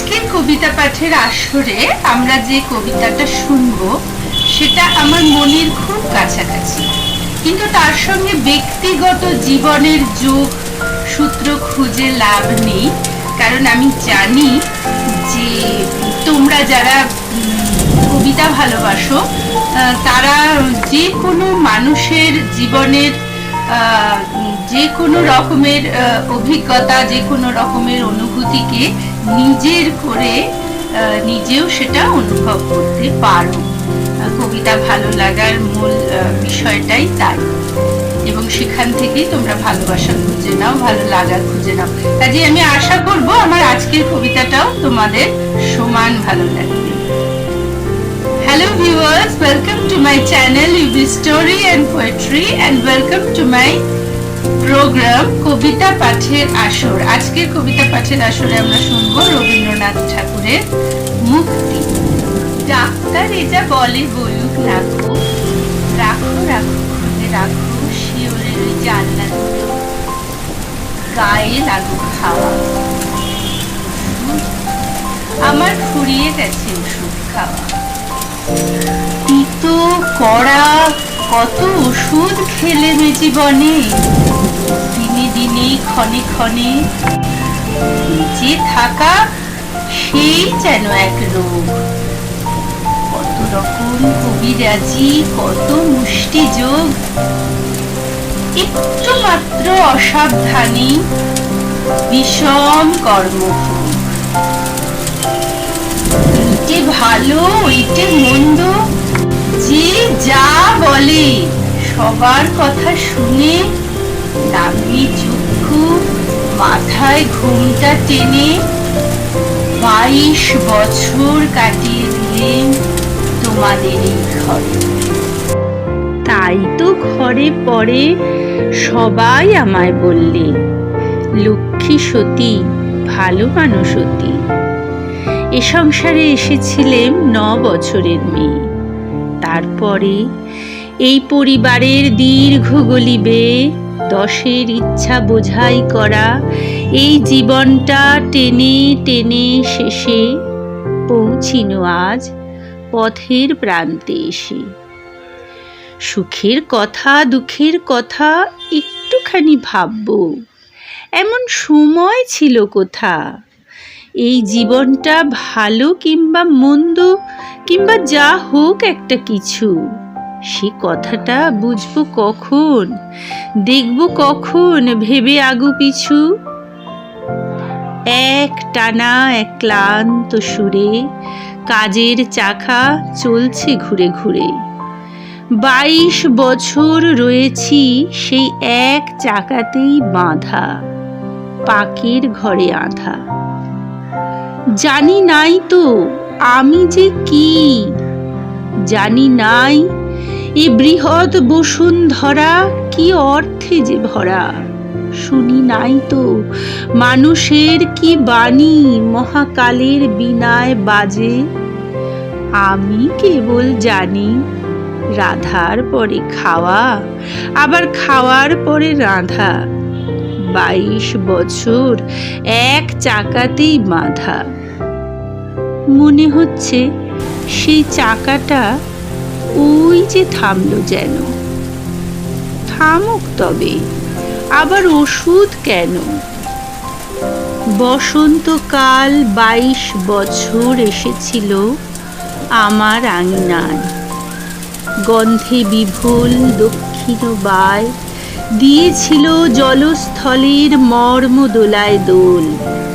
আজকের কবিতা পাঠের আসরে আমরা যে কবিতাটা শুনব, সেটা আমার মনের খুব কাছাকাছি। কিন্তু তার সঙ্গে ব্যক্তিগত জীবনের যোগ সূত্র খুঁজে লাভ নেই, কারণ আমি জানি যে তোমরা যারা কবিতা ভালোবাসো তারা যে কোনো মানুষের জীবনের যে কোনো রকমের অভিজ্ঞতা যে কোনো রকমের অনুভূতিকে নিজের করে নিজেও সেটা অনুভব করতে পারো। কবিতা ভালো লাগার মূল বিষয়টাই তাই। এবং সেখান থেকেই তোমরা ভালোবাসা খুঁজে নাও ভালো লাগা খুঁজে নাও। কাজে আমি আশা করব আমার আজকের কবিতাটাও তোমাদের সমান ভালো লাগবে। Hello viewers, welcome to my channel UB Story and Poetry and welcome to my program কবিতা পাঠের আসর আজকের কবিতা পাঠের আসরে আমরা শুনব রবীন্দ্রনাথ ঠাকুরের মুক্তি। ডাক্তার এটা বলে বলুক রাখো। রাখো রাখো রাখো, শিওরের ওই জানলা দুটো গায়ে লাগুক খাওয়া আমার ফুরিয়ে গেছে ওষুধ খাওয়া। তিতো কড়া, কত ওষুধ খেলে মে জীবনে? দিনে ক্ষণে ক্ষণে বেঁচে থাকা সেই যেন এক রোগ কত রকম কবিরাজি, কত একটু মাত্র অসাবধানী বিষম কর্মভোগ এইটে ভালো ওইটে মন্দ, যে যা বলে, সবার কথা শুনে নামি চক্ষু মাথায় ঘুমটা টেনে বাইশ বছর কাটিয়ে দিলেন তোমাদের এই ঘরে। তাই তো ঘরে পরে সবাই আমায় বললে, লক্ষ্মী সতী, ভালো মানুষ সতী। এ সংসারে এসেছিলেন ন বছরের মেয়ে। তারপরে এই পরিবারের দীর্ঘ গলিবে দশের ইচ্ছা বোঝাই করা, এই জীবনটা টেনে টেনে শেষে পৌঁছিনো আজ পথের প্রান্তে এসে। সুখের কথা, দুঃখের কথা একটুখানি ভাববো, এমন সময় ছিল কোথা? এই জীবনটা ভালো কিংবা মন্দ, কিংবা যা হোক একটা কিছু, সে কথাটা বুঝব কখন? দেখব কখন ভেবে আগু পিছু। এক টানা, এক ক্লান্ত সুরে কাজের চাকা চলছে ঘুরে ঘুরে। বাইশ বছর রয়েছি সেই এক চাকাতেই বাঁধা, পাকের ঘরে আধা। জানি নাই তো আমি যে কি, জানি নাই এ বৃহৎ বসুন্ধরা কি অর্থে যে ভরা? শুনি নাই তো, মানুষের কি বাণী মহাকালের বিনায় বাজে? আমি কেবল জানি, রাধার পরে খাওয়া, আবার খাওয়ার পরে রাধা। বাইশ বছর এক চাকাতেই বাঁধা। মনে হচ্ছে সেই চাকাটা ওই যে থামলো যেন। থামুক তবে, আবার ওষুধ কেন? বসন্তকাল বাইশ বছর এসেছিল আমার আঙিনায়। গন্ধে বিভুল দক্ষিণ বায় দিয়েছিল জলস্থলের মর্ম দোলায় দোল।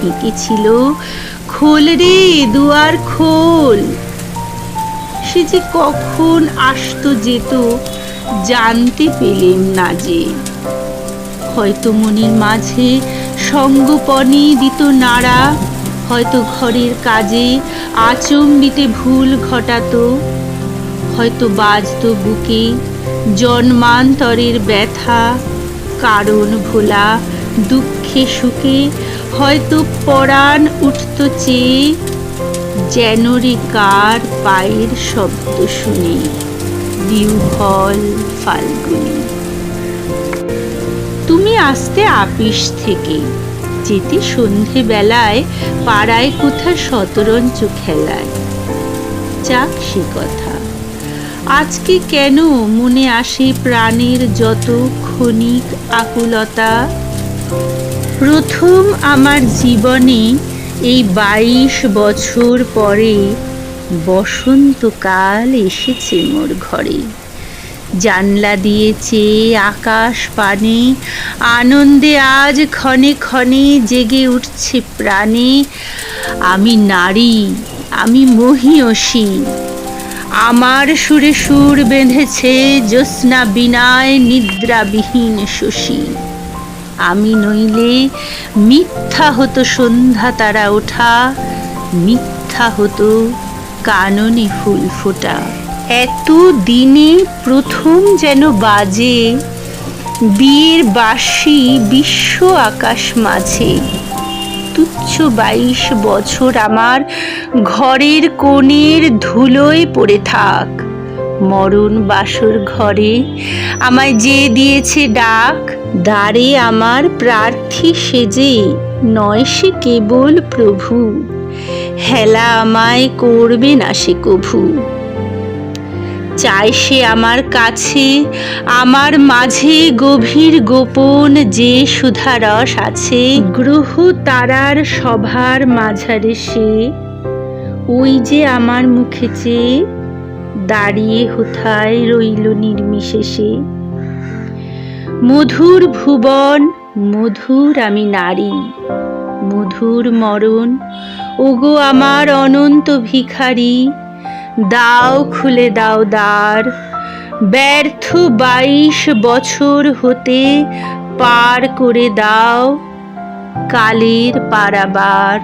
এঁকেছিল খোল রে দুয়ার খোল। সে যে কখন আসতো যেত জানতে পেলেন না যে। হয়তো মনের মাঝে সঙ্গপনে দিত নাড়া, হয়তো ঘরের কাজে আচম্বিতে ভুল ঘটাতো, হয়তো বাজতো বুকে জন্মান্তরের ব্যথা, কারণ ভোলা দুঃখে সুখে হয়তো পরাণ উঠত চেয়ে যেন কার পায়ের শব্দ শুনে বিউহল ফাল্গুনি। তুমি আসতে আপিস থেকে যেটি সন্ধেবেলায় পাড়ায় কোথা শতরঞ্চ খেলায়। যাক সে কথা, আজকে কেন মনে আসে প্রাণের যত ক্ষণিক আকুলতা? প্রথম আমার জীবনে এই বাইশ বছর পরে বসন্তকাল এসেছে মোর ঘরে। জানলা দিয়ে চেয়ে আকাশ পানে, আনন্দে আজ ক্ষণে ক্ষণে জেগে উঠছে প্রাণে। আমি নারী, আমি মহিয়সী, আমার সুরে সুর বেঁধেছে জ্যোৎস্না বিনায় নিদ্রাবিহীন শশী। আমি নইলে মিথ্যা হতো সন্ধ্যা তারা ওঠা, মিথ্যা হতো কাননে ফুল ফোটা। এত দিনে প্রথম যেন বাজে বিয়ের বাসি বিশ্ব আকাশ মাঝে। তুচ্ছ বাইশ বছর আমার ঘরের কোণের ধুলোয় পড়ে থাক। মরণ বাসর ঘরে। আমায় যে দিয়েছে ডাক, দ্বারে আমার প্রার্থী সেজে। নয় সে কেবল প্রভু। হেলা আমায় করবে না সে কভু। চাই সে আমার কাছে, আমার মাঝে গভীর গোপন যে সুধারস আছে। গ্রহ তারার সভার মাঝারে সে। ওই যে আমার মুখে চেয়ে দাঁড়িয়ে হোথায় রইল নির্মিশেষে মধুর ভুবন, মধুর আমি নারী, মধুর মরণ, ওগো আমার অনন্ত ভিখারি, দাও খুলে দাও দ্বার, ব্যর্থ বাইশ বছর হতে পার করে দাও কালের পারাবার।